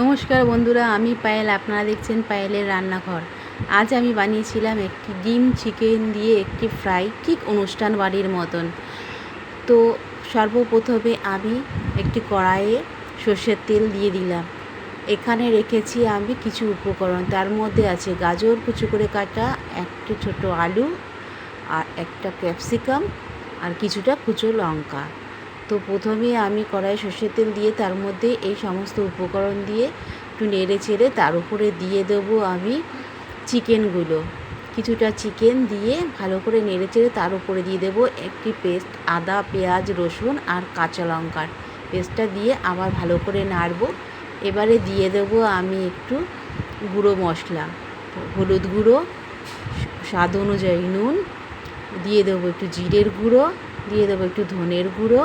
নমস্কার বন্ধুরা, আমি পায়েল। আপনারা দেখছেন পায়েলের রান্নাঘর। আজ আমি বানিয়েছিলাম একটি ডিম চিকেন দিয়ে একটি ফ্রাই ঠিক অনুষ্ঠান বাড়ির মতন। তো সর্বপ্রথমে আমি একটি কড়াইয়ে সর্ষের তেল দিয়ে দিলাম। এখানে রেখেছি আমি কিছু উপকরণ। তার মধ্যে আছে গাজর, কুচু করে কাটা, একটি ছোট আলু আর একটা ক্যাপসিকাম আর কিছুটা কুচো লঙ্কা। তো প্রথমে আমি কড়াই সর্ষের তেল দিয়ে তার মধ্যে এই সমস্ত উপকরণ দিয়ে একটু নেড়ে চেড়ে তার উপরে দিয়ে দেবো আমি চিকেনগুলো। কিছুটা চিকেন দিয়ে ভালো করে নেড়ে চেড়ে তার উপরে দিয়ে দেবো একটি পেস্ট, আদা, পেঁয়াজ, রসুন আর কাঁচা লঙ্কার। পেস্টটা দিয়ে আবার ভালো করে নাড়বো। এবারে দিয়ে দেবো আমি একটু গুঁড়ো মশলা। হলুদ গুঁড়ো, স্বাদ অনুযায়ী নুন, দিয়ে দেবো একটু জিরের গুঁড়ো, দিয়ে দেবো একটু ধনের গুঁড়ো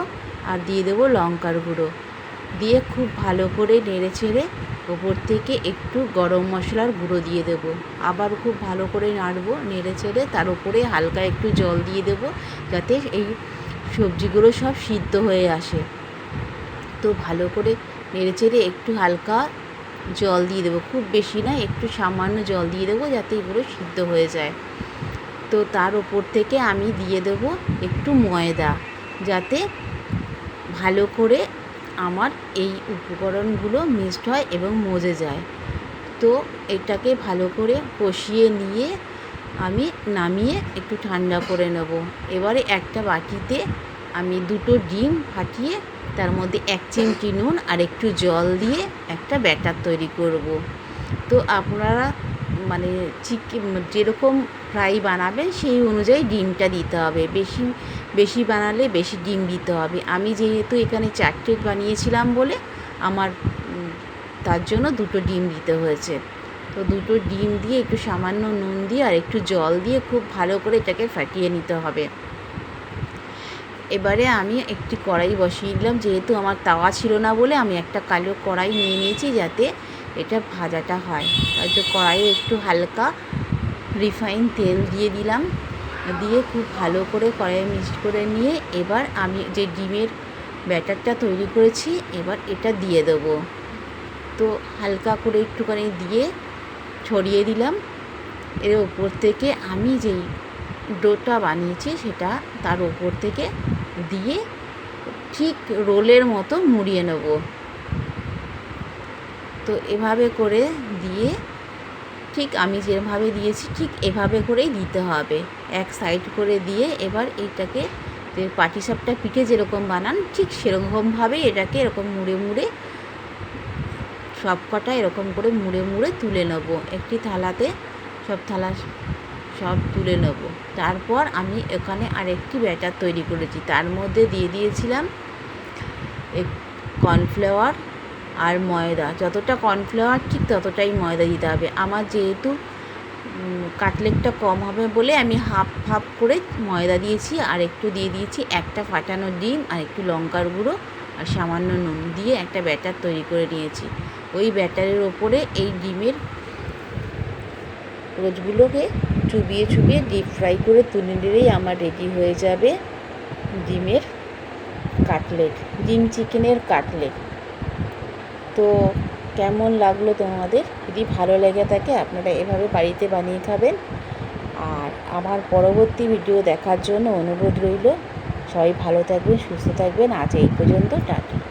আর দিয়ে দেবো লঙ্কার গুঁড়ো। দিয়ে খুব ভালো করে নেড়ে চেড়ে ওপর থেকে একটু গরম মশলার গুঁড়ো দিয়ে দেবো। আবার খুব ভালো করে নাড়বো, নেড়ে চেড়ে তার উপরে হালকা একটু জল দিয়ে দেবো যাতে এই সবজিগুলো সব সিদ্ধ হয়ে আসে। তো ভালো করে নেড়ে চেড়ে একটু হালকা জল দিয়ে দেবো। খুব বেশি না, একটু সামান্য জল দিয়ে দেবো যাতে এগুলো সিদ্ধ হয়ে যায়। তো তার ওপর থেকে আমি দিয়ে দেবো একটু ময়দা যাতে ভালো করে আমার এই উপকরণগুলো মিক্সড হয় এবং মজে যায়। তো এটাকে ভালো করে কষিয়ে নিয়ে আমি নামিয়ে একটু ঠান্ডা করে নেব। এবারে একটা বাটিতে আমি দুটো ডিম ফাটিয়ে তার মধ্যে এক চিমটি নুন আর একটু জল দিয়ে একটা ব্যাটার তৈরি করব। তো আপনারা মানে চিকেন যেরকম ফ্রাই বানাবেন সেই অনুযায়ী ডিমটা দিতে হবে। বেশি বেশি বানালে বেশি ডিম দিতে হবে। আমি যেহেতু এখানে চারটে বানিয়েছিলাম বলে আমার তার জন্য দুটো ডিম দিতে হয়েছে। তো দুটো ডিম দিয়ে একটু সামান্য নুন দিয়ে আর একটু জল দিয়ে খুব ভালো করে এটাকে ফাটিয়ে নিতে হবে। এবারে আমি একটি কড়াই বসিয়ে দিলাম। যেহেতু আমার তাওয়া ছিল না বলে আমি একটা কালো কড়াই নিয়ে নিয়েছি যাতে এটা ভাজাটা হয়। হয়তো কড়াইয়ে একটু হালকা রিফাইন তেল দিয়ে দিলাম। দিয়ে খুব ভালো করে কড়াইয়ে মিক্সড করে নিয়ে এবার আমি যে ডিমের ব্যাটারটা তৈরি করেছি, এবার এটা দিয়ে দেবো। তো হালকা করে একটুখানি দিয়ে ছড়িয়ে দিলাম। এর ওপর থেকে আমি যেই ডোটা বানিয়েছি, সেটা তার ওপর থেকে দিয়ে ঠিক রোলের মতো মুড়িয়ে নেব। তো এভাবে করে দিয়ে ঠিক আমি যেভাবে দিয়েছি, ঠিক এভাবে করেই দিতে হবে। এক সাইড করে দিয়ে এবার এইটাকে পাটিসাপটা পিঠে যেরকম বানান, ঠিক সেরকমভাবেই এটাকে এরকম মুড়ে মুড়ে সব কটা এরকম করে মুড়ে মুড়ে তুলে নেব। একটি থালাতে সব থালা সব তুলে নেব। তারপর আমি এখানে আরেকটি ব্যাটার তৈরি করেছি। তার মধ্যে দিয়ে দিয়েছিলাম কর্নফ্লাওয়ার আর ময়দা। যতটা কর্নফ্লাওয়ার ঠিক ততটাই ময়দা দিতে হবে। আমার যেহেতু কাটলেটটা কম হবে বলে আমি হাফ হাফ করে ময়দা দিয়েছি আর একটু দিয়ে দিয়েছি একটা ফাটানো ডিম আর একটু লঙ্কার গুঁড়ো আর সামান্য নুন দিয়ে একটা ব্যাটার তৈরি করে নিয়েছি। ওই ব্যাটারের ওপরে এই ডিমের রোজগুলোকে চুবিয়ে চুবিয়ে ডিপ ফ্রাই করে তুলে নিলেই আমার রেডি হয়ে যাবে ডিমের কাটলেট ডিম চিকেনের কাটলেট তো কেমন লাগল তোমাদের? যদি ভালো লেগে থাকে আপনারা এভাবে বাড়িতে বানিয়ে খাবেন। আর আমার পরবর্তী ভিডিও দেখার জন্য অনুরোধ রইল। সবাই ভালো থাকবেন, সুস্থ থাকবেন। আজ এই পর্যন্ত, টাটা।